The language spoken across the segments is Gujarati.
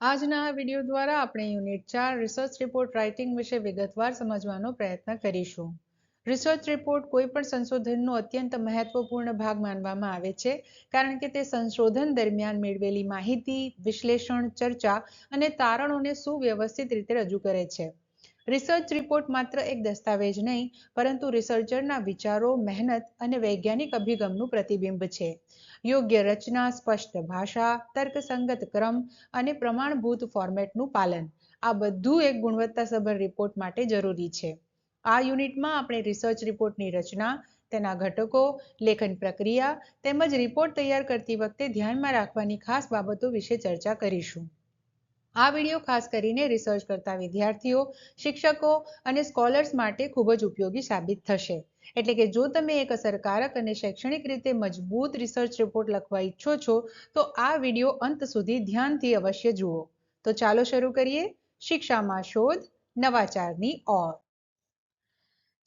આજના આ વીડિયો દ્વારા આપણે યુનિટ ચાર રિસર્ચ રિપોર્ટ રાઇટિંગ વિશે વિગતવાર સમજવાનો પ્રયત્ન કરીશું. રિસર્ચ રિપોર્ટ કોઈ પણ સંશોધનનો અત્યંત મહત્વપૂર્ણ ભાગ માનવામાં આવે છે, કારણ કે તે સંશોધન દરમિયાન મેળવેલી માહિતી, વિશ્લેષણ, ચર્ચા અને તારણોને સુવ્યવસ્થિત રીતે રજૂ કરે છે. રિસર્ચ રિપોર્ટ માત્ર એક દસ્તાવેજ નહીં, પરંતુ રિસર્ચરના વિચારો, મહેનત અને વૈજ્ઞાનિક અભિગમનું પ્રતિબિંબ છે. યોગ્ય રચના, સ્પષ્ટ ભાષા, તર્કસંગત ક્રમ અને પ્રમાણભૂત ફોર્મેટનું પાલન, આ બધું એક ગુણવત્તાસભર રિપોર્ટ માટે જરૂરી છે. આ યુનિટમાં આપણે રિસર્ચ રિપોર્ટની રચના, તેના ઘટકો, લેખન પ્રક્રિયા તેમજ રિપોર્ટ તૈયાર કરતી વખતે ધ્યાનમાં રાખવાની ખાસ બાબતો વિશે ચર્ચા કરીશું. આ વીડિયો ખાસ કરીને રિસર્ચ કરતા વિદ્યાર્થીઓ, શિક્ષકો અને સ્કોલર્સ માટે ખૂબ જ ઉપયોગી સાબિત થશે. એટલે કે જો તમે એક અસરકારક અને શૈક્ષણિક રીતે મજબૂત રિસર્ચ રિપોર્ટ લખવા ઈચ્છો છો, તો આ વીડિયો અંત સુધી ધ્યાનથી અવશ્ય જુઓ. તો ચાલો શરૂ કરીએ. શિક્ષામાં શોધ, નવાચારની ઓર.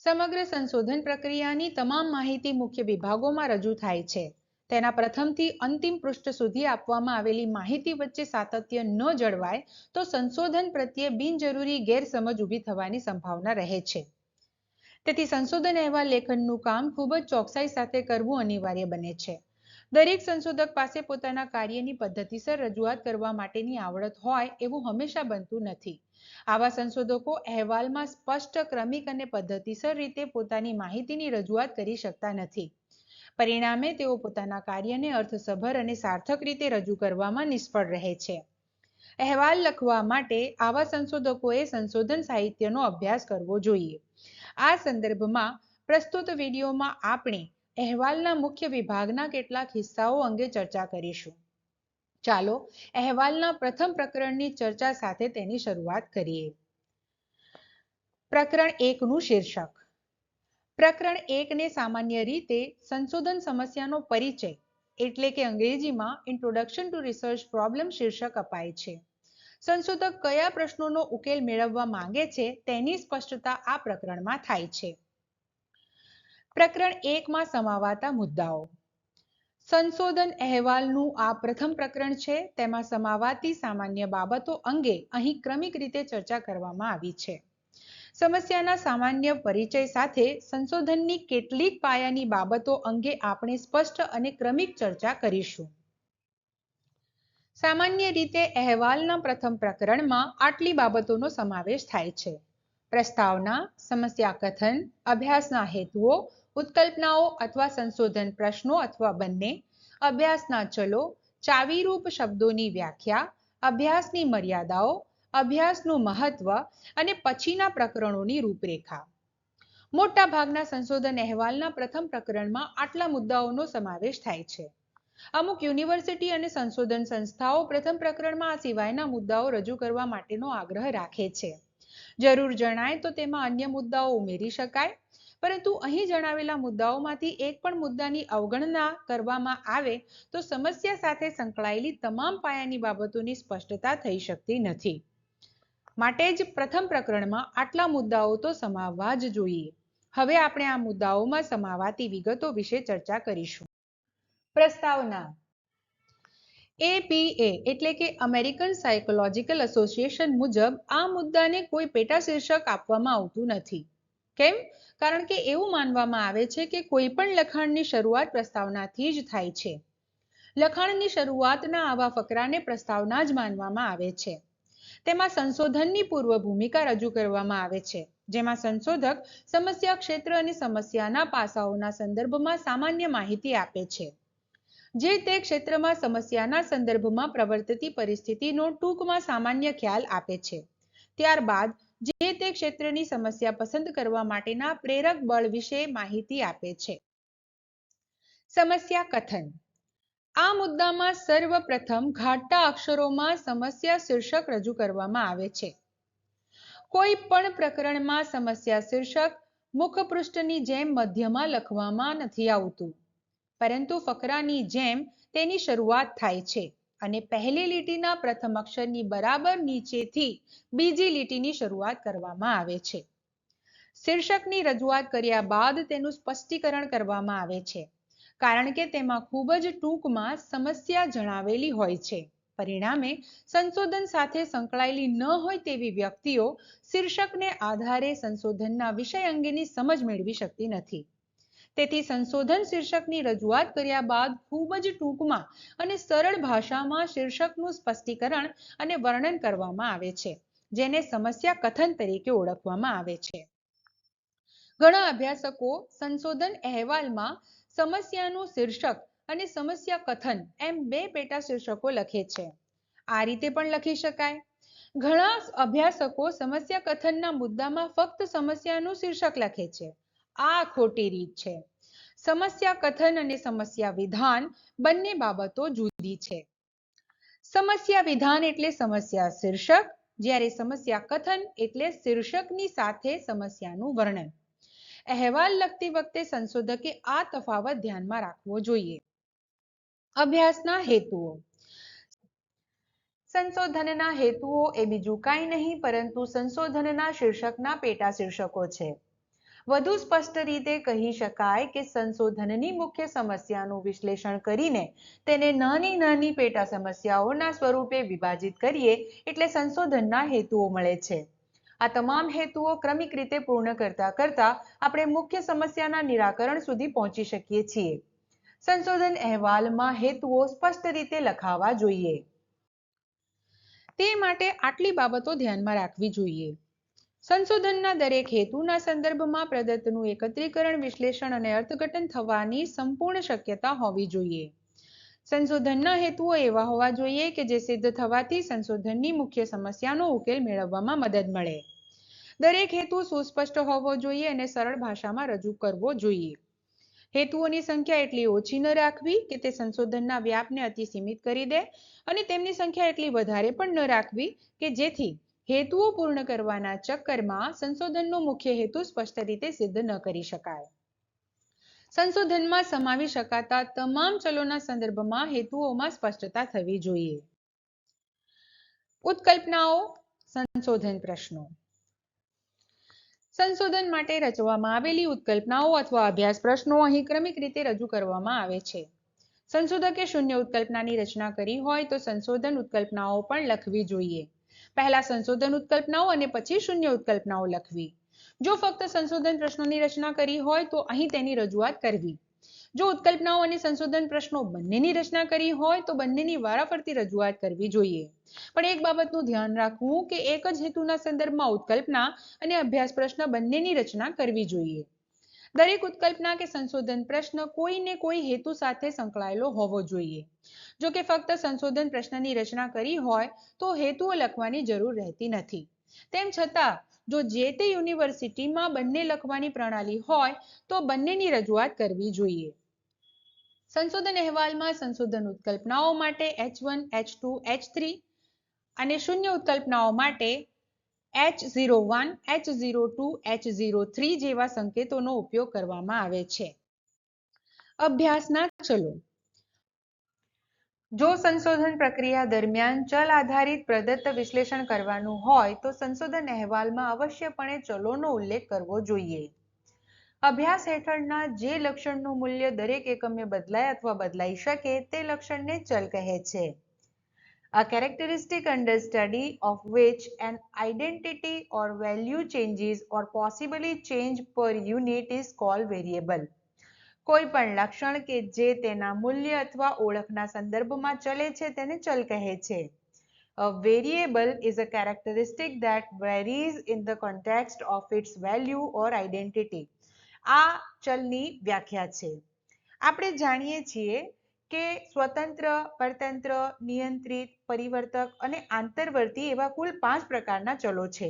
સમગ્ર સંશોધન પ્રક્રિયાની તમામ માહિતી મુખ્ય વિભાગોમાં રજૂ થાય છે. તેના પ્રથમથી અંતિમ પૃષ્ઠ સુધી આપવામાં આવેલી માહિતી વચ્ચે સાતત્ય ન જળવાય, તો સંશોધન પ્રત્યે બિનજરૂરી ગેરસમજ ઊભી થવાની સંભાવના રહે છે. તેથી સંશોધન અહેવાલ લેખનનું કામ ખૂબ જ ચોકસાઈ સાથે કરવું અનિવાર્ય બને છે. દરેક સંશોધક પાસે પોતાના કાર્યની પદ્ધતિસર રજૂઆત કરવા માટેની આવડત હોય એવું હંમેશા બનતું નથી. આવા સંશોધકો અહેવાલમાં સ્પષ્ટ, ક્રમિક અને પદ્ધતિસર રીતે પોતાની માહિતીની રજૂઆત કરી શકતા નથી. પરિણામે તેઓ પોતાના કાર્યને અર્થસભર અને સાર્થક રીતે રજૂ કરવામાં નિષ્ફળ રહે છે. અહેવાલ લખવા માટે આવા સંશોધકોએ સંશોધન સાહિત્યનો અભ્યાસ કરવો જોઈએ. આ સંદર્ભમાં પ્રસ્તુત વિડીયોમાં આપણે અહેવાલના મુખ્ય વિભાગના કેટલાક હિસ્સાઓ અંગે ચર્ચા કરીશું. ચાલો અહેવાલના પ્રથમ પ્રકરણની ચર્ચા સાથે તેની શરૂઆત કરીએ. પ્રકરણ એકનું શીર્ષક. પ્રકરણ એકને સામાન્ય રીતે સંશોધન સમસ્યાનો પરિચય, એટલે કે અંગ્રેજીમાં ઇન્ટ્રોડક્શન ટુ રિસર્ચ પ્રોબ્લેમ શીર્ષક અપાય છે. સંશોધક કયા પ્રશ્નોનો ઉકેલ મેળવવા માંગે છે તેની સ્પષ્ટતા આ પ્રકરણમાં થાય છે. પ્રકરણ એકમાં સમાવાતા મુદ્દાઓ. સંશોધન અહેવાલનું આ પ્રથમ પ્રકરણ છે, તેમાં સમાવાતી સામાન્ય બાબતો અંગે અહીં ક્રમિક રીતે ચર્ચા કરવામાં આવી છે. સમસ્યાના સામાન્ય પરિચય સાથે સંશોધનની કેટલીક પાયાની બાબતો અંગે આપણે સ્પષ્ટ અને ક્રમિક ચર્ચા કરીશું. સામાન્ય રીતે અહેવાલના પ્રથમ પ્રકરણમાં આટલી બાબતોનો સમાવેશ થાય છે. પ્રસ્તાવના, સમસ્યા કથન, અભ્યાસના હેતુઓ, ઉત્કલ્પનાઓ અથવા સંશોધન પ્રશ્નો અથવા બંને, અભ્યાસના ચલો, ચાવીરૂપ શબ્દોની વ્યાખ્યા, અભ્યાસની મર્યાદાઓ અભ્યાસનું મહત્વ અને પછીના પ્રકરણોની રૂપરેખા. મોટા ભાગના સંશોધન અહેવાલના પ્રથમ પ્રકરણમાં આટલા મુદ્દાઓનો સમાવેશ થાય છે. અમુક યુનિવર્સિટી અને સંશોધન સંસ્થાઓ પ્રથમ પ્રકરણમાં આ સિવાયના મુદ્દાઓ રજૂ કરવા માટેનો આગ્રહ રાખે છે. જરૂર જણાય તો તેમાં અન્ય મુદ્દાઓ ઉમેરી શકાય, પરંતુ અહીં જણાવેલા મુદ્દાઓમાંથી એક પણ મુદ્દાની અવગણના કરવામાં આવે તો સમસ્યા સાથે સંકળાયેલી તમામ પાયાની બાબતોની સ્પષ્ટતા થઈ શકતી નથી. માટે જ પ્રથમ પ્રકરણમાં આટલા મુદ્દાઓ તો સમાવવા જ જોઈએ. હવે આપણે આ મુદ્દાઓમાં સમાવાતી વિગતો વિશે ચર્ચા કરીશું. પ્રસ્તાવના. એપીએ એટલે કે અમેરિકન સાયકોલોજીકલ એસોસિએશન મુજબ આ મુદ્દાને કોઈ પેટા શીર્ષક આપવામાં આવતું નથી. કેમ? કારણ કે એવું માનવામાં આવે છે કે કોઈ પણ લખાણની શરૂઆત પ્રસ્તાવનાથી જ થાય છે. લખાણની શરૂઆતના આવા ફકરાને પ્રસ્તાવના જ માનવામાં આવે છે. તેમાં સંશોધનની પૂર્વ ભૂમિકા રજૂ કરવામાં આવે છે. જેમાં સંશોધક સમસ્યા ક્ષેત્ર અને સમસ્યાના પાસાઓના સંદર્ભમાં સામાન્ય માહિતી આપે છે. જે તે ક્ષેત્રમાં સમસ્યાના સંદર્ભમાં પ્રવર્તતી પરિસ્થિતિનો ટૂંકમાં સામાન્ય ખ્યાલ આપે છે. ત્યારબાદ, જે તે ક્ષેત્રની સમસ્યા પસંદ કરવા માટેના પ્રેરક બળ વિશે માહિતી આપે છે. સમસ્યા કથન. આ મુદ્દામાં સર્વપ્રથમ ઘાટા અક્ષરોમાં સમસ્યા શીર્ષક રજૂ કરવામાં આવે છે. કોઈ પણ પ્રકરણમાં સમસ્યા શીર્ષક મુખપૃષ્ઠની જેમ મધ્યમાં લખવામાં નથી આવતું. પરંતુ ફકરાની જેમ તેની શરૂઆત થાય છે અને પહેલી લીટીના પ્રથમ અક્ષરની બરાબર નીચેથી બીજી લીટીની શરૂઆત કરવામાં આવે છે. શીર્ષકની રજૂઆત કર્યા બાદ તેનું સ્પષ્ટીકરણ કરવામાં આવે છે. કારણ કે તેમાં ખૂબ જ ટૂંકમાં સમસ્યા જણાવેલી હોય છે. પરિણામે સંશોધન સાથે સંકળાયેલી ન હોય તેવી વ્યક્તિઓ શીર્ષકને આધારે સંશોધનના વિષય અંગેની સમજ મેળવી શકતી નથી. તેથી સંશોધન શીર્ષકની રજૂઆત કર્યા બાદ ખૂબ જ ટૂંકમાં અને સરળ ભાષામાં શીર્ષકનું સ્પષ્ટીકરણ અને વર્ણન કરવામાં આવે છે, જેને સમસ્યા કથન તરીકે ઓળખવામાં આવે છે. ઘણા અભ્યાસકો સંશોધન અહેવાલમાં સમસ્યાનું શીર્ષક અને સમસ્યા કથન એમ બે પેટા શીર્ષકો લખે છે. આ રીતે પણ લખી શકાય. ઘણા અભ્યાસકો સમસ્યા કથનના મુદ્દામાં ફક્ત સમસ્યાનું શીર્ષક લખે છે. આ ખોટી રીત છે. સમસ્યા કથન અને સમસ્યા વિધાન બંને બાબતો જુદી છે. સમસ્યા વિધાન એટલે સમસ્યા શીર્ષક, જ્યારે સમસ્યા કથન એટલે શીર્ષકની સાથે સમસ્યાનું વર્ણન. અહેવાલ લખતી વખતે સંશોધકે આ તફાવત ધ્યાનમાં રાખવો જોઈએ. અભ્યાસના હેતુઓ. સંશોધનના હેતુઓ એ બીજું કાંઈ નહીં, પરંતુ સંશોધનના શીર્ષકના પેટા શીર્ષકો છે. વધુ સ્પષ્ટ રીતે કહી શકાય કે સંશોધનની મુખ્ય સમસ્યાનું વિશ્લેષણ કરીને તેને નાની નાની પેટા સમસ્યાઓના સ્વરૂપે વિભાજિત કરીએ એટલે સંશોધનના હેતુઓ મળે છે. આ તમામ હેતુઓ ક્રમિક રીતે પૂર્ણ કરતા કરતા આપણે મુખ્ય સમસ્યાના નિરાકરણ સુધી પહોંચી શકીએ છીએ. સંશોધન અહેવાલમાં હેતુઓ સ્પષ્ટ રીતે લખાવા જોઈએ. તે માટે આટલી બાબતો ધ્યાનમાં રાખવી જોઈએ. સંશોધનના દરેક હેતુના સંદર્ભમાં પ્રદત્તનું એકત્રીકરણ, વિશ્લેષણ અને અર્થઘટન થવાની સંપૂર્ણ શક્યતા હોવી જોઈએ. સંશોધનના હેતુઓ એવા હોવા જોઈએ કે જે સિદ્ધ થવાથી સંશોધનની મુખ્ય સમસ્યાનો ઉકેલ મેળવવામાં મદદ મળે. દરેક હેતુ સુસ્પષ્ટ હોવો જોઈએ અને સરળ ભાષામાં રજૂ કરવો જોઈએ. હેતુઓની સંખ્યા એટલી ઓછી ન રાખવી કે તે સંશોધનના વ્યાપને અતિ સીમિત કરી દે અને તેમની સંખ્યા એટલી વધારે પણ ન રાખવી કે જેથી હેતુઓ પૂર્ણ કરવાના ચક્કરમાં સંશોધનનો મુખ્ય હેતુ સ્પષ્ટ રીતે સિદ્ધ ન કરી શકાય. સંશોધનમાં સમાવી શકાતા તમામ ચલોના સંદર્ભમાં હેતુઓમાં સ્પષ્ટતા થવી જોઈએ. ઉત્કલ્પનાઓ, સંશોધન પ્રશ્નો. સંશોધન માટે રચવામાં આવેલી ઉત્કલ્પનાઓ અથવા અભ્યાસ પ્રશ્નો અહીં ક્રમિક રીતે રજૂ કરવામાં આવે છે. સંશોધકે શૂન્ય ઉત્કલ્પનાની રચના કરી હોય તો સંશોધન ઉત્કલ્પનાઓ પણ લખવી જોઈએ. પહેલા સંશોધન ઉત્કલ્પનાઓ અને પછી શૂન્ય ઉત્કલ્પનાઓ લખવી. જો ફક્ત સંશોધન પ્રશ્નોની રચના કરી હોય તો અહીં તેની રજૂઆત કરવી. જો ઉત્કલ્પનાઓ અને સંશોધન પ્રશ્નો બંનેની રચના કરી હોય તો બંનેની વારાફરતી રજૂઆત કરવી જોઈએ. પણ એક બાબતનું ધ્યાન રાખવું કે એક જ હેતુના સંદર્ભમાં ઉત્કલ્પના અને અભ્યાસ પ્રશ્ન બંનેની રચના કરવી જોઈએ. દરેક ઉત્કલ્પના કે સંશોધન પ્રશ્ન કોઈને કોઈ હેતુ સાથે સંકળાયેલો હોવો જોઈએ. જો કે ફક્ત સંશોધન પ્રશ્નની રચના કરી હોય તો હેતુઓ લખવાની જરૂર રહેતી નથી. તેમ છતાં જો જે તે યુનિવર્સિટીમાં બંને લખવાની પ્રણાલી હોય, તો બંનેની રજૂઆત કરવી જોઈએ. સંશોધન અહેવાલમાં સંશોધન ઉત્કલ્પનાઓ માટે H one H two H three અને શૂન્ય ઉત્કલ્પનાઓ માટે H zero one H zero two H zero three જેવા સંકેતોનો ઉપયોગ કરવામાં આવે છે. અભ્યાસના ચલો. જો સંશોધન પ્રક્રિયા દરમિયાન ચલ આધારિત પ્રદત્ત વિશ્લેષણ કરવાનું હોય, તો સંશોધન અહેવાલમાં અવશ્યપણે ચલોનો ઉલ્લેખ કરવો જોઈએ અભ્યાસ હેઠળના જે લક્ષણનું મૂલ્ય દરેક એકમે બદલાય અથવા બદલાઈ શકે, તે લક્ષણને ચલ કહે છે A characteristic under study of which an identity or value changes or possibly change per unit is called variable. કોઈ પણ લક્ષણ કે જે તેના મૂલ્ય અથવા ઓળખના સંદર્ભમાં ચલે છે તેને ચલ કહે છે. A variable is a characteristic that varies in the context of its value or identity. આ ચલની વ્યાખ્યા છે. આપણે જાણીએ છીએ કે સ્વતંત્ર, પરતંત્ર, નિયંત્રિત, પરિવર્તક અને આંતરવર્તી એવા કુલ પાંચ પ્રકારના ચલો છે.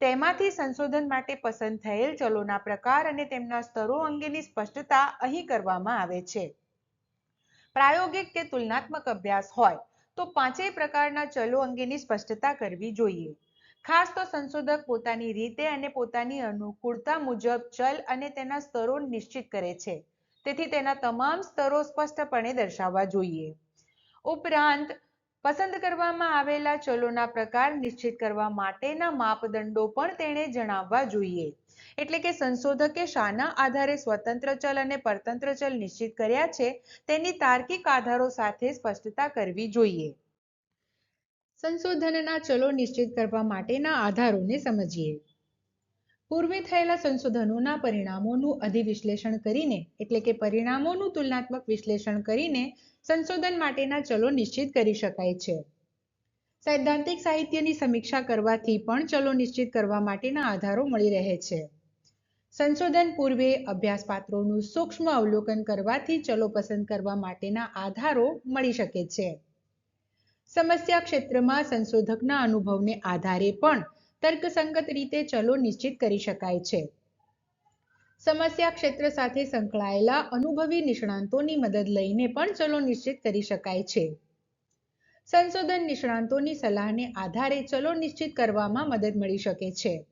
તેમાંથી સંશોધન માટે પસંદ થયેલ ચલોના પ્રકાર અને તેમના સ્તરો અંગેની સ્પષ્ટતા અહીં કરવામાં આવે છે. પ્રાયોગિક કે તુલનાત્મક અભ્યાસ હોય, તો પાંચેય પ્રકારના ચલો અંગેની સ્પષ્ટતા કરવી જોઈએ. ખાસ તો સંશોધક પોતાની રીતે અને પોતાની અનુકૂળતા મુજબ ચલ અને તેના સ્તરો નિશ્ચિત કરે છે. તેથી તેના તમામ સ્તરો સ્પષ્ટપણે દર્શાવવા જોઈએ. ઉપરાંત પસંદ કરવામાં આવેલા ચલોના પ્રકાર નિશ્ચિત કરવા માટેના માપદંડો પણ તેણે જણાવવા જોઈએ. એટલે કે સંશોધકે શાના આધારે સ્વતંત્ર ચલ અને પરતંત્ર ચલ નિશ્ચિત કર્યા છે, તેની તાર્કિક આધારો સાથે સ્પષ્ટતા કરવી જોઈએ. સંશોધનના ચલો નિશ્ચિત કરવા માટેના આધારોને સમજીએ. પૂર્વે થયેલા સંશોધનોના પરિણામોનું અધિવિશ્લેષણ કરીને, એટલે કે પરિણામોનું તુલનાત્મક વિશ્લેષણ કરીને સંશોધન માટેના ચલો નિશ્ચિત કરી શકાય છે. સૈદ્ધાંતિક સાહિત્યની સમીક્ષા કરવાથી પણ ચલો નિશ્ચિત કરવા માટેના આધારો મળી રહે છે. સંશોધન પૂર્વે અભ્યાસપાત્રોનું સૂક્ષ્મ અવલોકન કરવાથી ચલો પસંદ કરવા માટેના આધારો મળી શકે છે. સમસ્યા ક્ષેત્રમાં સંશોધકના અનુભવને આધારે પણ તર્કસંગત રીતે ચલો નિશ્ચિત કરી શકાય છે. સમસ્યા ક્ષેત્ર સાથે સંકળાયેલા અનુભવી નિષ્ણાંતોની મદદ લઈને પણ ચલો નિશ્ચિત કરી શકાય છે. સંશોધન નિષ્ણાંતોની સલાહને આધારે ચલો નિશ્ચિત કરવામાં મદદ મળી શકે છે.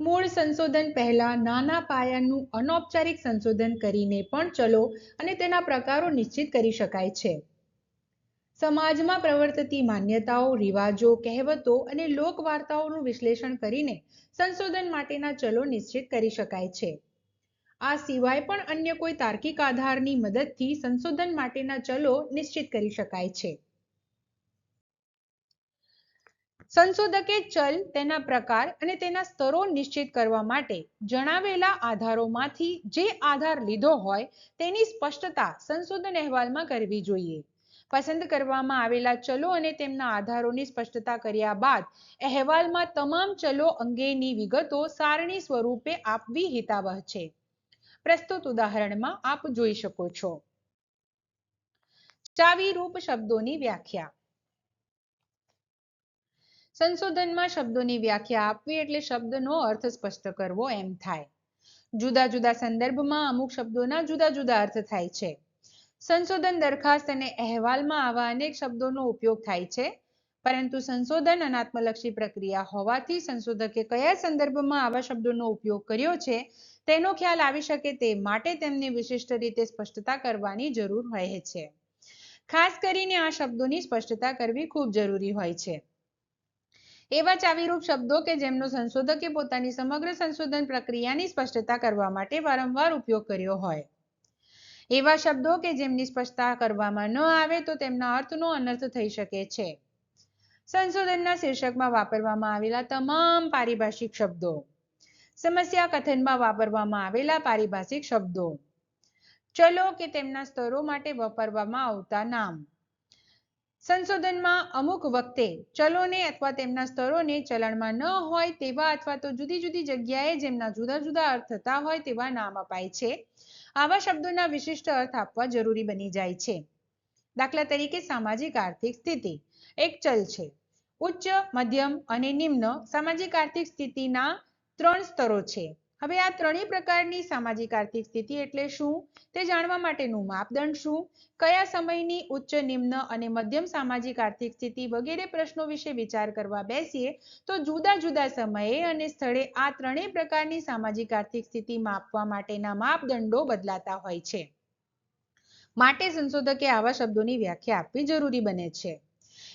મૂળ સંશોધન પહેલા નાના પાયાનું અનૌપચારિક સંશોધન કરીને પણ ચલો અને તેના પ્રકારો નિશ્ચિત કરી શકાય છે. સમાજમાં પ્રવર્તતી માન્યતાઓ, રિવાજો, કહેવતો અને લોકવાર્તાઓનું વિશ્લેષણ કરીને સંશોધન માટેના ચલો નિશ્ચિત કરી શકાય છે. આ સિવાય પણ અન્ય કોઈ તાર્કિક આધારની મદદથી સંશોધન માટેના ચલો નિશ્ચિત કરી શકાય છે. સંશોધકે ચલ તેના પ્રકાર અને તેના સ્તરો નિશ્ચિત કરવા માટે જણાવેલા આધારોમાંથી જે આધાર લીધો હોય તેની સ્પષ્ટતા સંશોધન અહેવાલમાં કરવી જોઈએ. પસંદ કરવામાં આવેલા ચલો અને તેમના આધારોની સ્પષ્ટતા કર્યા બાદ, અહેવાલમાં તમામ ચલો અંગેની વિગતો સારણી સ્વરૂપે આપવી હિતાવહ છે. પ્રસ્તુત ઉદાહરણમાં આપ જોઈ શકો છો. ચાવી રૂપ શબ્દોની વ્યાખ્યા. સંશોધનમાં શબ્દોની વ્યાખ્યા આપવી એટલે શબ્દનો અર્થ સ્પષ્ટ કરવો એમ થાય. જુદા જુદા સંદર્ભમાં અમુક શબ્દોના જુદા જુદા અર્થ થાય છે. સંશોધન દરખાસ્ત અને અહેવાલમાં આવા અનેક શબ્દોનો ઉપયોગ થાય છે. પરંતુ સંશોધન અનાત્મલક્ષી પ્રક્રિયા હોવાથી સંશોધકે કયા સંદર્ભમાં આવા શબ્દોનો ઉપયોગ કર્યો છે, તેનો ખ્યાલ આવી શકે તે માટે તેમને વિશિષ્ટ રીતે સ્પષ્ટતા કરવાની જરૂર રહે છે. ખાસ કરીને આ શબ્દોની સ્પષ્ટતા કરવી ખૂબ જરૂરી હોય છે. એવા ચાવીરૂપ શબ્દો કે જેમનો સંશોધકે પોતાની સમગ્ર સંશોધન પ્રક્રિયાની સ્પષ્ટતા કરવા માટે વારંવાર ઉપયોગ કર્યો હોય. એવા શબ્દો કે જેમની સ્પષ્ટતા કરવામાં ન આવે તો તેમના અર્થનો અનર્થ થઈ શકે છે. સંશોધનના શીર્ષકમાં વાપરવામાં આવેલા તમામ પારિભાષિક શબ્દો. સમસ્યા કથનમાં વાપરવામાં આવેલા પારિભાષિક શબ્દો. ચલો કે તેમના સ્તરો માટે વાપરવામાં આવતા નામ. સંશોધનમાં અમુક વખતે ચલોને અથવા તેમના સ્તરોને ચલણમાં ન હોય તેવા અથવા તો જુદી જુદી જગ્યાએ જેમના જુદા જુદા અર્થ થતા હોય તેવા નામ અપાય છે. આવા શબ્દોના વિશિષ્ટ અર્થ આપવા જરૂરી બની જાય છે. દાખલા તરીકે સામાજિક આર્થિક સ્થિતિ. એક ચલ છે. ઉચ્ચ, મધ્યમ અને નિમ્ન સામાજિક આર્થિક સ્થિતિના ત્રણ સ્તરો છે. હવે આ ત્રણેય પ્રકારની સામાજિક આર્થિક સ્થિતિ એટલે શું? તે જાણવા માટેનું માપદંડ શું? કયા સમયની ઉચ્ચ, નિમ્ન અને મધ્યમ સામાજિક આર્થિક સ્થિતિ વગેરે પ્રશ્નો વિશે વિચાર કરવા બેસીએ તો જુદા જુદા સમયે અને સ્થળે આ ત્રણેય પ્રકારની સામાજિક આર્થિક સ્થિતિ માપવા માટેના માપદંડો બદલાતા હોય છે. માટે સંશોધકે આવા શબ્દોની વ્યાખ્યા આપવી જરૂરી બને છે.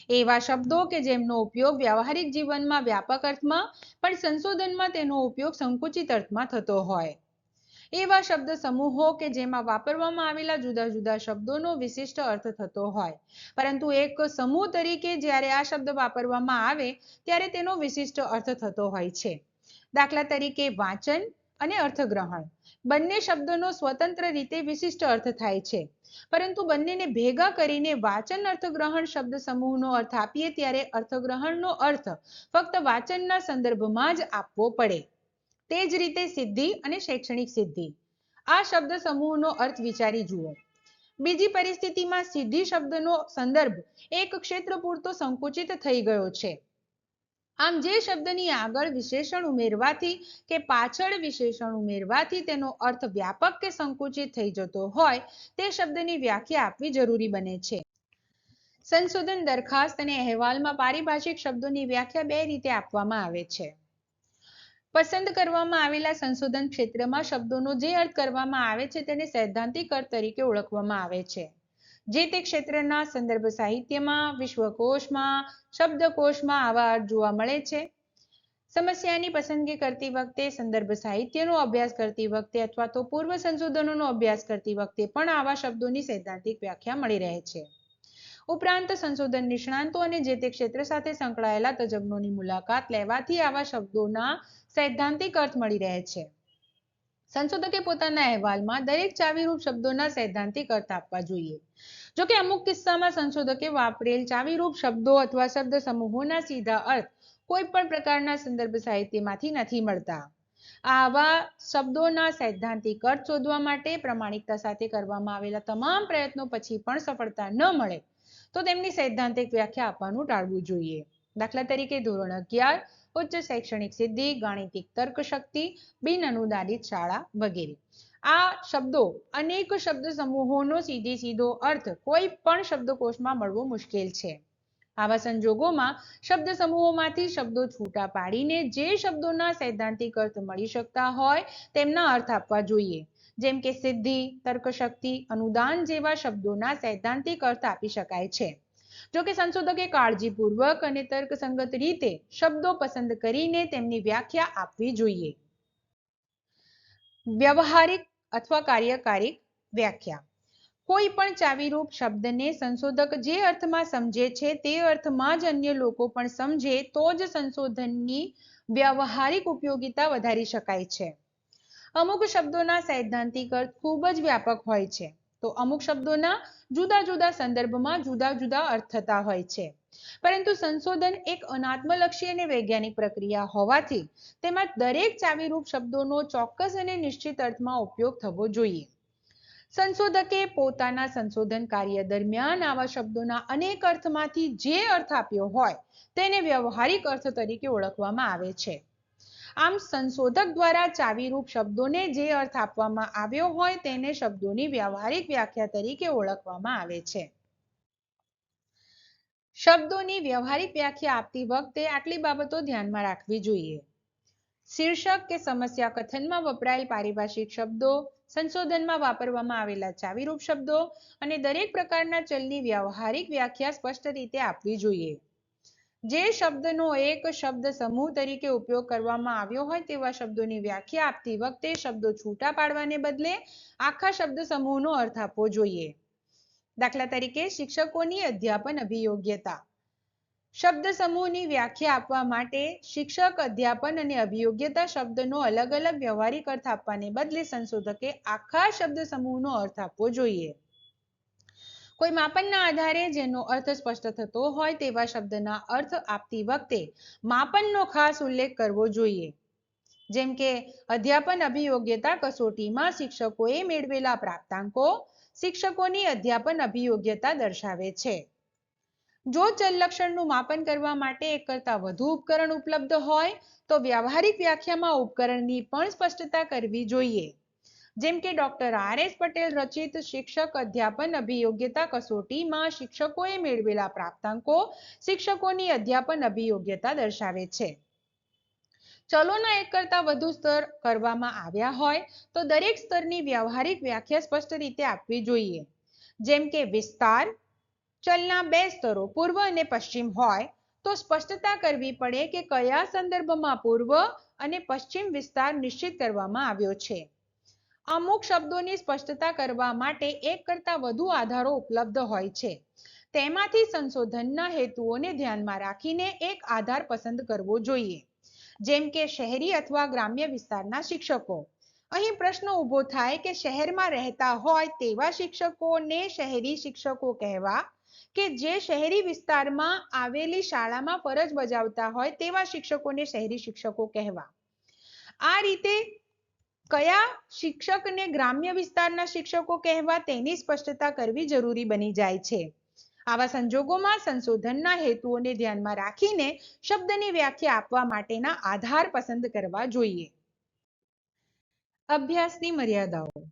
એવા શબ્દો કે જેમનો ઉપયોગ વ્યવહારિક જીવનમાં વ્યાપક અર્થમાં, પણ સંશોધનમાં તેનો ઉપયોગ સંકુચિત અર્થમાં થતો હોય. એવા શબ્દ સમૂહો કે જેમાં વાપરવામાં આવેલા જુદા જુદા શબ્દોનો વિશિષ્ટ અર્થ થતો હોય. પરંતુ એક સમૂહ તરીકે જ્યારે આ શબ્દ વાપરવામાં આવે, ત્યારે તેનો વિશિષ્ટ અર્થ થતો હોય છે. દાખલા તરીકે વાંચન અને અર્થગ્રહણ. બંને શબ્દોનો સ્વતંત્ર રીતે વિશિષ્ટ અર્થ થાય છે. પરંતુ બંનેને ભેગા કરીને વાચન અર્થગ્રહણ શબ્દ સમૂહનો અર્થ આપીએ ત્યારે અર્થગ્રહણનો અર્થ ફક્ત વાચનના સંદર્ભમાં જ આપવો પડે. તે જ રીતે સિદ્ધિ અને શૈક્ષણિક સિદ્ધિ. આ શબ્દ સમૂહનો અર્થ વિચારી જુઓ. બીજી પરિસ્થિતિમાં સિદ્ધિ શબ્દનો સંદર્ભ એક ક્ષેત્ર પૂરતો સંકુચિત થઈ ગયો છે. આમ જે શબ્દની આગળ વિશેષણ ઉમેરવાથી કે પાછળ વિશેષણ ઉમેરવાથી તેનો અર્થ વ્યાપક કે સંકુચિત થઈ જતો હોય, તે શબ્દની વ્યાખ્યા આપવી જરૂરી બને છે. સંશોધન દરખાસ્ત અને અહેવાલમાં પારિભાષિક શબ્દોની વ્યાખ્યા બે રીતે આપવામાં આવે છે. પસંદ કરવામાં આવેલા સંશોધન ક્ષેત્રમાં શબ્દોનો જે અર્થ કરવામાં આવે છે તેને સૈદ્ધાંતિક અર્થ તરીકે ઓળખવામાં આવે છે. જે તે ક્ષેત્રના સંદર્ભ સાહિત્યમાં, વિશ્વકોશમાં, શબ્દકોશમાં આવા અર્થ જોવા મળે છે. સમસ્યાની પસંદગી કરતી વખતે સંદર્ભ સાહિત્યનો અભ્યાસ કરતી વખતે અથવા તો પૂર્વ સંશોધનોનો અભ્યાસ કરતી વખતે પણ આવા શબ્દોની સૈદ્ધાંતિક વ્યાખ્યા મળી રહે છે. ઉપરાંત સંશોધન નિષ્ણાંતો અને જે તે ક્ષેત્ર સાથે સંકળાયેલા તજજ્ઞોની મુલાકાત લેવાથી આવા શબ્દોના સૈદ્ધાંતિક અર્થ મળી રહે છે. સંશોધકે પોતાના અહેવાલમાં દરેક ચાવીરૂપ શબ્દોના સૈદ્ધાંતિક અર્થ આપવા જોઈએ. જો કે અમુક કિસ્સામાં સંશોધકે વાપરેલ ચાવીરૂપ શબ્દો અથવા શબ્દ સમૂહોના સીધા અર્થ કોઈ પણ પ્રકારના સંદર્ભ સાહિત્યમાંથી નથી મળતા. આવા શબ્દોના સૈદ્ધાંતિક અર્થ શોધવા માટે પ્રમાણિકતા સાથે કરવામાં આવેલા તમામ પ્રયત્નો પછી પણ સફળતા ન મળે, તો તેમની સૈદ્ધાંતિક વ્યાખ્યા આપવાનું ટાળવું જોઈએ. દાખલા તરીકે ધોરણ અગિયાર ઉચ્ચ શૈક્ષણિક સિદ્ધિ, ગાણિતિક તર્ક શક્તિ બિન અનુદાનિત શાળા વગેરે. આ શબ્દો અનેક શબ્દ સમૂહોનો સીધે સીધો અર્થ કોઈ પણ શબ્દકોશમાં મળવો મુશ્કેલ છે. આવા સંજોગોમાં શબ્દ સમૂહોમાંથી શબ્દો છૂટા પાડીને જે શબ્દોના સૈદ્ધાંતિક અર્થ મળી શકતા હોય તેમના અર્થ આપવા જોઈએ. જેમ કે સિદ્ધિ, તર્કશક્તિ, અનુદાન જેવા શબ્દોના સૈદ્ધાંતિક અર્થ આપી શકાય છે. જો કે સંશોધકે કાળજીપૂર્વક અને તર્કસંગત રીતે શબ્દો પસંદ કરીને તેમની વ્યાખ્યા આપવી જોઈએ. વ્યવહારિક અથવા કાર્યકારી વ્યાખ્યા. કોઈ પણ ચાવીરૂપ શબ્દને સંશોધક જે અર્થમાં સમજે છે તે અર્થમાં જ અન્ય લોકો પણ સમજે તો જ સંશોધનની વ્યવહારિક ઉપયોગિતા વધારી શકાય છે. અમુક શબ્દોના સૈદ્ધાંતિક અર્થ ખૂબ જ વ્યાપક હોય છે. તો અમુક શબ્દોના જુદા જુદા સંદર્ભમાં જુદા જુદા અર્થ હોય છે. પરંતુ સંશોધન એક અનાત્મલક્ષી અને વૈજ્ઞાનિક પ્રક્રિયા હોવાથી તેમાં દરેક ચાવીરૂપ શબ્દોનો ચોક્કસ અને નિશ્ચિત અર્થમાં ઉપયોગ થવો જોઈએ. સંશોધકે પોતાના સંશોધન કાર્ય દરમિયાન આવા શબ્દોના અનેક અર્થમાંથી જે અર્થ આપ્યો હોય તેને વ્યવહારિક અર્થ તરીકે ઓળખવામાં આવે છે. આમ સંશોધક દ્વારા ચાવીરૂપ શબ્દોને જે અર્થ આપવામાં આવ્યો હોય તેને શબ્દોની વ્યવહારિક વ્યાખ્યા તરીકે ઓળખવામાં આવે છે. શબ્દોની વ્યવહારિક વ્યાખ્યા આપતી વખતે આટલી બાબતો ધ્યાનમાં રાખવી જોઈએ. શીર્ષક કે સમસ્યા કથનમાં વપરાયેલ પારિભાષિક શબ્દો, સંશોધનમાં વાપરવામાં આવેલા ચાવીરૂપ શબ્દો અને દરેક પ્રકારના ચલની વ્યવહારિક વ્યાખ્યા સ્પષ્ટ રીતે આપવી જોઈએ. જે શબ્દનો એક શબ્દ સમૂહ તરીકે ઉપયોગ કરવામાં આવ્યો હોય તેવા શબ્દોની વ્યાખ્યા આપતી વખતે શબ્દો છૂટા પાડવાને બદલે આખા શબ્દ સમૂહનો અર્થ આપવો જોઈએ. દાખલા તરીકે શિક્ષકોની અધ્યાપન અભિયોગ્યતા. શબ્દ સમૂહની વ્યાખ્યા આપવા માટે શિક્ષક, અધ્યાપન અને અભિયોગ્યતા શબ્દનો અલગ અલગ વ્યવહારિક અર્થ આપવાને બદલે સંશોધકે આખા શબ્દ સમૂહનો અર્થ આપવો જોઈએ. કોઈ માપનના આધારે જેનો અર્થ સ્પષ્ટ થતો હોય તેવા શબ્દના અર્થ આપતી વખતે માપનનો ખાસ ઉલ્લેખ કરવો જોઈએ. જેમ કે, અધ્યાપન અભિયોગ્યતા કસોટીમાં શિક્ષકોએ મેળવેલા પ્રાપ્તાંકો શિક્ષકોની અધ્યાપન અભિયોગ્યતા દર્શાવે છે. જો ચલલક્ષણનું માપન કરવા માટે એક કરતા વધુ ઉપકરણ ઉપલબ્ધ હોય, તો વ્યવહારિક વ્યાખ્યામાં ઉપકરણની પણ સ્પષ્ટતા કરવી જોઈએ. જેમ કે ડોક્ટર આર એસ પટેલ રચિત શિક્ષક અધ્યાપન અભિયોગ્યતા કસોટીમાં શિક્ષકોએ મેળવેલા પ્રાપ્તાંકો શિક્ષકોની અધ્યાપન અભિયોગ્યતા દર્શાવે છે. ચલોના એક કરતા વધુ સ્તર કરવામાં આવ્યા હોય તો દરેક સ્તરની વ્યવહારિક વ્યાખ્યા સ્પષ્ટ રીતે આપવી જોઈએ. જેમ કે વિસ્તાર, ચલના બે સ્તરો, પૂર્વ અને પશ્ચિમ હોય તો સ્પષ્ટતા કરવી પડે કે કયા સંદર્ભમાં પૂર્વ અને પશ્ચિમ વિસ્તાર નિશ્ચિત કરવામાં આવ્યો છે. અમુક શબ્દોની સ્પષ્ટતા કરવા માટે એક કરતાં વધુ આધારો ઉપલબ્ધ હોય છે. તેમાંથી સંશોધનના હેતુઓને ધ્યાનમાં રાખીને એક આધાર પસંદ કરવો જોઈએ. જેમ કે શહેરી અથવા ગ્રામ્ય વિસ્તારના શિક્ષકો. અહીં પ્રશ્ન ઊભો થાય કે શહેરમાં રહેતા હોય તેવા શિક્ષકોને શહેરી શિક્ષકો કહેવા કે જે શહેરી વિસ્તારમાં આવેલી શાળામાં ફરજ બજાવતા હોય તેવા શિક્ષકોને શહેરી શિક્ષકો કહેવા. આ રીતે કયા શિક્ષકને ગ્રામ્ય વિસ્તારના શિક્ષકો કહેવા તેની સ્પષ્ટતા કરવી જરૂરી બની જાય છે? આવા સંજોગોમાં સંશોધનના હેતુઓને ધ્યાનમાં રાખીને શબ્દની વ્યાખ્યા આપવા માટેના આધાર પસંદ કરવા જોઈએ. અભ્યાસની મર્યાદાઓ.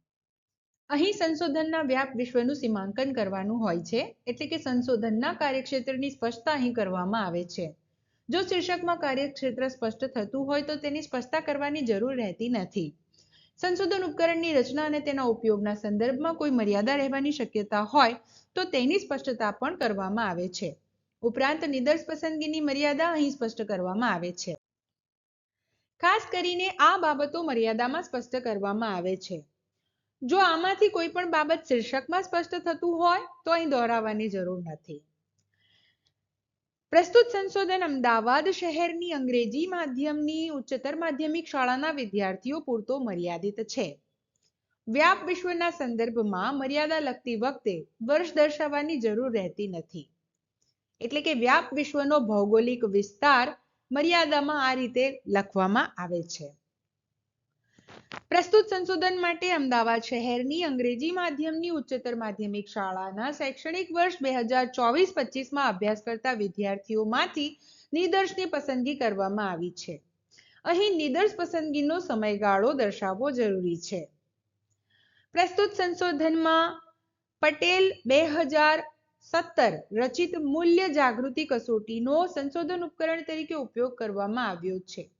અહીં સંશોધનના વ્યાપ વિશ્વનું સીમાંકન કરવાનું હોય છે, એટલે કે સંશોધનના કાર્યક્ષેત્રની સ્પષ્ટતા અહીં કરવામાં આવે છે. જો શીર્ષકમાં કાર્યક્ષેત્ર સ્પષ્ટ થતું હોય તો તેની સ્પષ્ટતા કરવાની જરૂર રહેતી નથી. સંશોધન ઉપકરણની રચના અને તેના ઉપયોગના સંદર્ભમાં કોઈ મર્યાદા રહેવાની શક્યતા હોય તો તેની સ્પષ્ટતા પણ કરવામાં આવે છે. ઉપરાંત નિદર્શ પસંદગીની મર્યાદા અહીં સ્પષ્ટ કરવામાં આવે છે. ખાસ કરીને આ બાબતો મર્યાદામાં સ્પષ્ટ કરવામાં આવે છે. જો આમાંથી કોઈ પણ બાબત શીર્ષકમાં સ્પષ્ટ થતું હોય તો અહીં દોહરાવવાની જરૂર નથી. પ્રસ્તુત સંશોધન અમદાવાદ શહેરની અંગ્રેજી માધ્યમની ઉચ્ચતર માધ્યમિક શાળાના વિદ્યાર્થીઓ પૂરતો મર્યાદિત છે. વ્યાપ વિશ્વના સંદર્ભમાં મર્યાદા લખતી વખતે વર્ષ દર્શાવવાની જરૂર રહેતી નથી. એટલે કે વ્યાપ વિશ્વનો ભૌગોલિક વિસ્તાર મર્યાદામાં આ રીતે લખવામાં આવે છે. પ્રસ્તુત સંશોધન માટે અમદાવાદ શહેરની અંગ્રેજી માધ્યમની ઉચ્ચતર માધ્યમિક શાળાના શૈક્ષણિક વર્ષ બે હજાર ચોવીસ પચીસમાં અભ્યાસ કરતા વિદ્યાર્થીઓમાંથી નિદર્શની પસંદગી કરવામાં આવી છે. અહીં નિદર્શ પસંદગીનો સમયગાળો દર્શાવવો જરૂરી છે. પ્રસ્તુત સંશોધનમાં પટેલ બે હજાર સત્તર રચિત મૂલ્ય જાગૃતિ કસોટીનો સંશોધન ઉપકરણ તરીકે ઉપયોગ કરવામાં આવ્યો છે.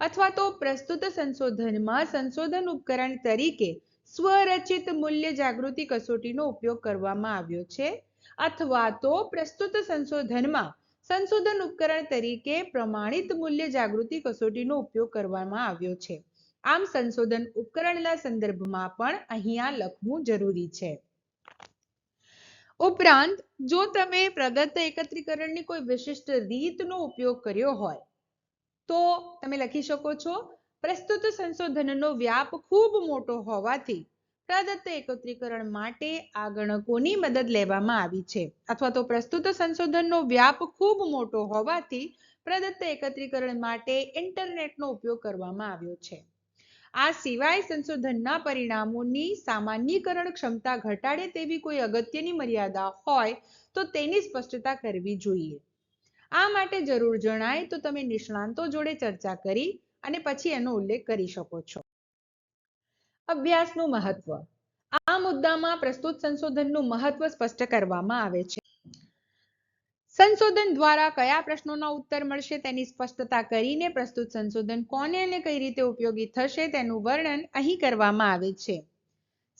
અથવા તો પ્રસ્તુત સંશોધનમાં સંશોધન ઉપકરણ તરીકે સ્વરચિત મૂલ્ય જાગૃતિ કસોટીનો ઉપયોગ કરવામાં આવ્યો છે. અથવા તો પ્રસ્તુત સંશોધનમાં સંશોધન ઉપકરણ તરીકે પ્રમાણિત મૂલ્ય જાગૃતિ કસોટીનો ઉપયોગ કરવામાં આવ્યો છે. આમ સંશોધન ઉપકરણના સંદર્ભમાં પણ અહીંયા લખવું જરૂરી છે. ઉપરાંત, જો તમે પ્રદત્ત એકત્રીકરણની કોઈ વિશિષ્ટ રીતનો ઉપયોગ કર્યો હોય તો તમે લખી શકો છો, પ્રસ્તુત સંશોધનનો વ્યાપ ખૂબ મોટો હોવાથી પ્રદત્ત એકત્રીકરણ માટે આ ગણકોની મદદ લેવામાં આવી છે. અથવા તો, પ્રસ્તુત સંશોધનનો વ્યાપ ખૂબ મોટો હોવાથી પ્રદત્ત એકત્રીકરણ માટે ઇન્ટરનેટનો ઉપયોગ કરવામાં આવ્યો છે. આ સિવાય સંશોધનના પરિણામોની સામાન્યકરણ ક્ષમતા ઘટાડે તેવી કોઈ અગત્યની મર્યાદા હોય તો તેની સ્પષ્ટતા કરવી જોઈએ. આ માટે જરૂર જણાય તો તમે નિષ્ણાંતો જોડે ચર્ચા કરી અને પછી એનો ઉલ્લેખ કરી શકો છો. અભ્યાસનું મહત્વ. આ મુદ્દામાં પ્રસ્તુત સંશોધનનું મહત્વ સ્પષ્ટ કરવામાં આવે છે. સંશોધન દ્વારા કયા પ્રશ્નોના ઉત્તર મળશે તેની સ્પષ્ટતા કરીને પ્રસ્તુત સંશોધન કોને અને કઈ રીતે ઉપયોગી થશે તેનું વર્ણન અહીં કરવામાં આવે છે.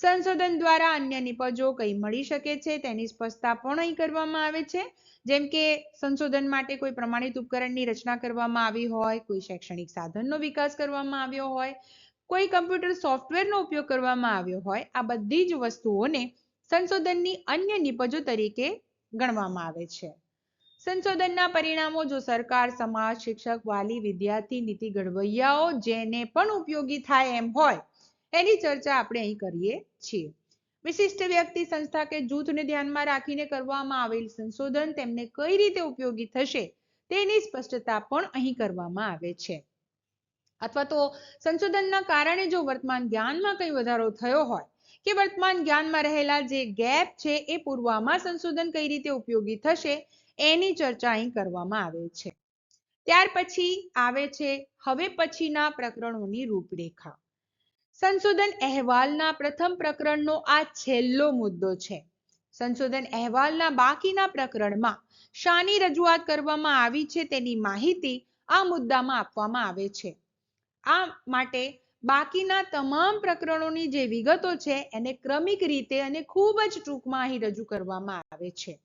સંશોધન દ્વારા અન્ય નિપજો કઈ મળી શકે છે? તેની સ્પષ્ટતા પણ અહીં કરવામાં આવે છે. જેમ કે સંશોધન માટે કોઈ પ્રમાણિત ઉપકરણની રચના કરવામાં આવી હોય, કોઈ શૈક્ષણિક સાધનનો વિકાસ કરવામાં આવ્યો હોય, કોઈ કમ્પ્યુટર સોફ્ટવેરનો ઉપયોગ કરવામાં આવ્યો હોય, આ બધી જ વસ્તુઓને સંશોધનની અન્ય નિપજો તરીકે ગણવામાં આવે છે. સંશોધનના પરિણામો જો સરકાર, સમાજ, શિક્ષક, વાલી, વિદ્યાર્થી નીતિ ઘડવૈયાઓ જેને પણ ઉપયોગી થાય એમ હોય એની ચર્ચા આપણે અહીં કરીએ છીએ. વિશિષ્ટ વ્યક્તિ સંસ્થા કે જૂથને ધ્યાનમાં રાખીને કરવામાં આવેલ સંશોધન તેમને કઈ રીતે ઉપયોગી થશે તેની સ્પષ્ટતા પણ અહીં કરવામાં આવે છે. અથવા તો સંશોધનના કારણે જો વર્તમાન જ્ઞાનમાં કંઈ વધારો થયો હોય કે વર્તમાન જ્ઞાનમાં રહેલા જે ગેપ છે એ પૂરવામાં સંશોધન કઈ રીતે ઉપયોગી થશે એની ચર્ચા અહીં કરવામાં આવે છે. ત્યાર પછી આવે છે હવે પછીના પ્રકરણોની રૂપરેખા. સંશોધન અહેવાલના પ્રથમ પ્રકરણનો આ છેલ્લો મુદ્દો છે. સંશોધન અહેવાલના બાકીના પ્રકરણમાં શાની રજૂઆત કરવામાં આવી છે તેની માહિતી આ મુદ્દામાં આપવામાં આવે છે. આ માટે બાકીના તમામ પ્રકરણોની જે વિગતો છે એને ક્રમિક રીતે અને ખૂબ જ ટૂંકમાં અહીં રજૂ કરવામાં આવે છે.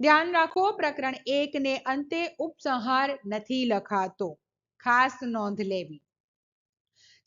ધ્યાન રાખો, પ્રકરણ એકને અંતે ઉપસંહાર નથી લખાતો. ખાસ નોંધ લેવી.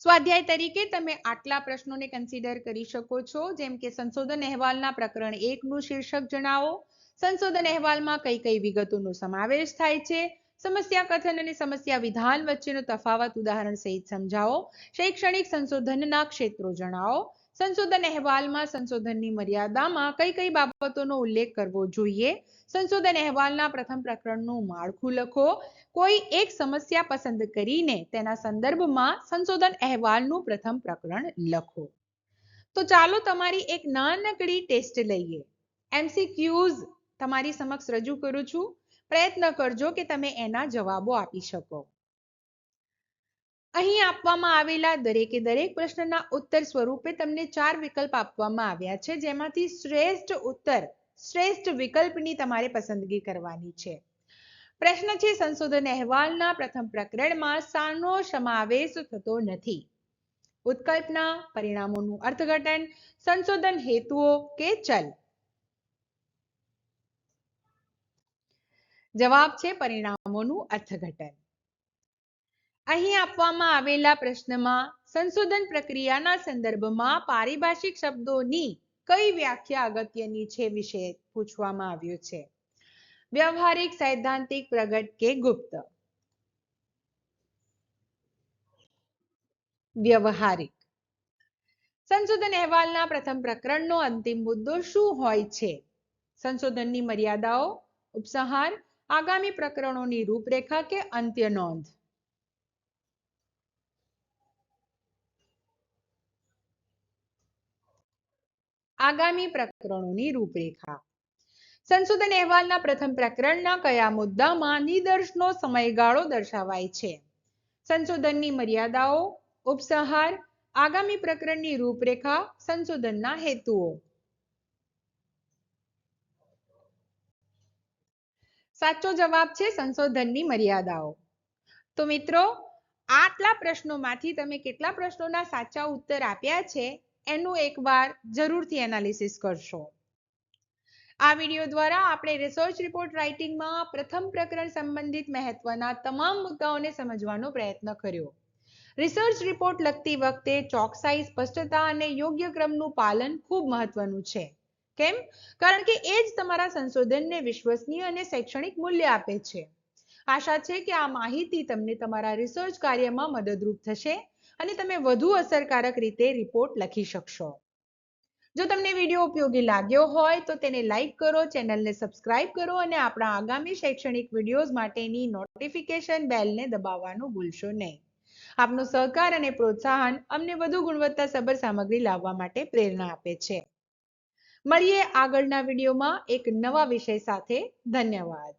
સ્વાધ્યાય તરીકે તમે આટલા પ્રશ્નોને કન્સિડર કરી શકો છો. જેમ કે સંશોધન અહેવાલના પ્રકરણ એકનું શીર્ષક જણાવો. સંશોધન અહેવાલમાં કઈ કઈ વિગતોનો સમાવેશ થાય છે? સમસ્યા કથન અને સમસ્યા વિધાન વચ્ચેનો તફાવત ઉદાહરણ સહિત સમજાવો. શૈક્ષણિક સંશોધનના ક્ષેત્રો જણાવો. સંશોધન અહેવાલમાં સંશોધનની મર્યાદામાં કઈ કઈ બાબતોનો ઉલ્લેખ કરવો જોઈએ? સંશોધન અહેવાલના પ્રથમ પ્રકરણનું માળખું લખો. કોઈ એક સમસ્યા પસંદ કરીને તેના સંદર્ભમાં સંશોધન અહેવાલનું પ્રથમ પ્રકરણ લખો. તો ચાલો તમારી એક નાનકડી ટેસ્ટ લઈએ. એમસીક્યુઝ તમારી સમક્ષ રજૂ કરું છું. પ્રયત્ન કરજો કે તમે એના જવાબો આપી શકો. અહીં આપવામાં આવેલા દરેકે દરેક પ્રશ્નના ઉત્તર સ્વરૂપે તમને ચાર વિકલ્પ આપવામાં આવ્યા છે, જેમાંથી શ્રેષ્ઠ ઉત્તર, શ્રેષ્ઠ વિકલ્પની તમારે પસંદગી કરવાની છે. પ્રશ્ન છે, સંશોધન અહેવાલના પ્રથમ પ્રકરણમાં સાનો સમાવેશ થતો નથી. ઉત્કલ્પના પરિણામોનું અર્થઘટન, સંશોધન હેતુઓ કે ચલ? જવાબ છે, પરિણામોનું અર્થઘટન. અહીં આપવામાં આવેલા પ્રશ્નમાં સંશોધન પ્રક્રિયાના સંદર્ભમાં પારિભાષિક શબ્દોની કઈ વ્યાખ્યા અગત્યની છે વિશે પૂછવામાં આવ્યું છે. વ્યવહારિક સૈદ્ધાંતિક પ્રગટ કે ગુપ્ત? વ્યવહારિક. સંશોધન અહેવાલના પ્રથમ પ્રકરણનો અંતિમ મુદ્દો શું હોય છે? સંશોધનની મર્યાદાઓ, ઉપસંહાર, આગામી પ્રકરણોની રૂપરેખા કે અંત્ય નોંધ? આગામી પ્રકરણોની રૂપરેખા. સંશોધન અહેવાલના પ્રથમ પ્રકરણના કયા મુદ્દામાં નિદર્શનો સમયગાળો દર્શાવાય છે? સંશોધનની મર્યાદાઓ, ઉપસંહાર, આગામી પ્રકરણની રૂપરેખા, સંશોધનના હેતુઓ. સાચો જવાબ છે સંશોધનની મર્યાદાઓ. તો મિત્રો, આટલા પ્રશ્નોમાંથી તમે કેટલા પ્રશ્નોના સાચા ઉત્તર આપ્યા છે? એનું એકવાર જરૂરથી એનાલિસિસ કરશો. આ વીડિયો દ્વારા આપણે રિસર્ચ રિપોર્ટ રાઇટિંગમાં પ્રથમ પ્રકરણ સંબંધિત મહત્વના તમામ મુદ્દાઓને સમજવાનો પ્રયત્ન કર્યો. રિસર્ચ રિપોર્ટ લખતી વખતે ચોકસાઈ, સ્પષ્ટતા અને યોગ્ય ક્રમનું પાલન ખૂબ મહત્વનું છે. કેમ? કારણ કે એ જ તમારા સંશોધનને વિશ્વસનીય અને શૈક્ષણિક મૂલ્ય આપે છે. આશા છે કે આ માહિતી તમને તમારા રિસર્ચ કાર્યમાં મદદરૂપ થશે. અને તમે વધુ અસરકારક રીતે રિપોર્ટ લખી શકશો. જો તમને વીડિયો ઉપયોગી લાગ્યો હોય તો તેને લાઈક કરો ચેનલને સબસ્ક્રાઇબ કરો અને આપણા આગામી શૈક્ષણિક વિડીયોઝ માટેની નોટિફિકેશન બેલને દબાવવાનું ભૂલશો નહીં. આપનો સહકાર અને પ્રોત્સાહન અમને વધુ ગુણવત્તાસભર સામગ્રી લાવવા માટે પ્રેરણા આપે છે. મળીએ આગળના વિડીયોમાં એક નવા વિષય સાથે. ધન્યવાદ.